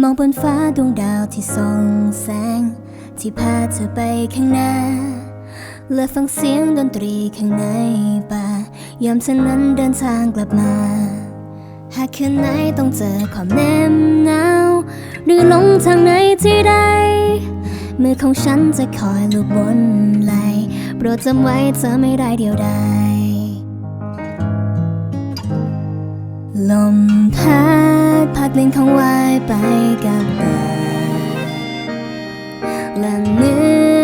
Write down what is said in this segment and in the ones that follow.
มองบนฟ้าดวงดาวที่ส่องแสง ที่พาเธอไปข้างหน้าและฟังเสียงดนตรีข้างในป่ายามเธอนั้นเดินทางกลับมา หากคืนไหนต้องเจอความแนมหนาว หรือหลงทางไหนที่ใด มือของฉันจะคอยลูบบนไหลโปรดจำไว้เธอไม่ได้เดียวดายลมพัด พัดเล่นของวายไปกับเบิดและเนื้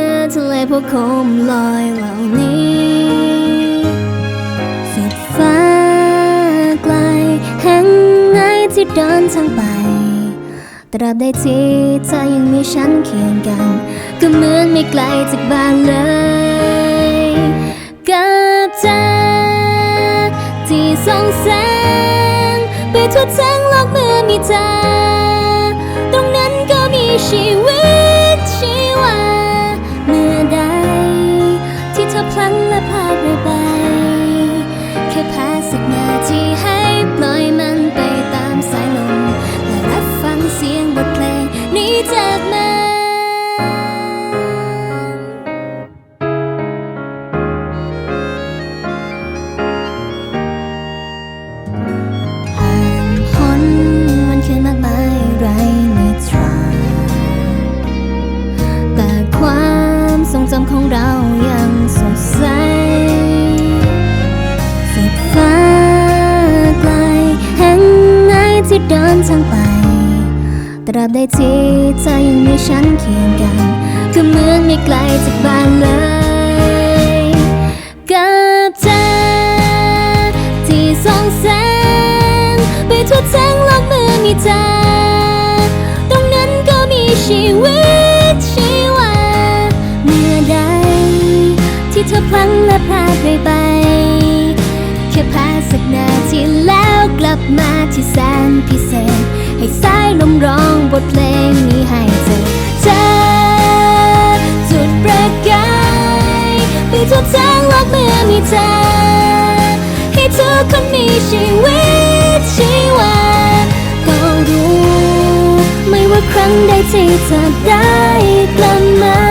อทะเลพวกโคมลอยเหล่านี้สุดฟ้าไกลแห่งไหนที่เดินทางไป ตราบใดที่เธอยังมีฉันเคียงกัน ก็เหมือนไม่ไกลจากบ้านเลยกับเธอที่สองสงไป ทั่วทั้งโลกเมื่อมีเธอตรงนั้นก็มีชีวิต เดินทางไป ตราบใดที่เธอยังมีฉันเคียงกัน ก็เหมือนไม่ไกลจากบ้านเลยกับเธอที่ส่องแสงไปทั่วทั้งโลกเมื่อมีเธอตรงนั้นก็มีชีวิตชีวาเมื่อใดที่เธอพลั้งและพลาดไป ลับมาที่แสนพิเศษ ให้สายลมร้องบทเพลงนี้ให้เธอเธอจุดประกายไปทั่วทั้งโลกเมื่อมีเธอ ให้ทุกคนมีชีวิตชีวาก็รู้ ไม่ว่าครั้งใดที่เธอได้กลับมา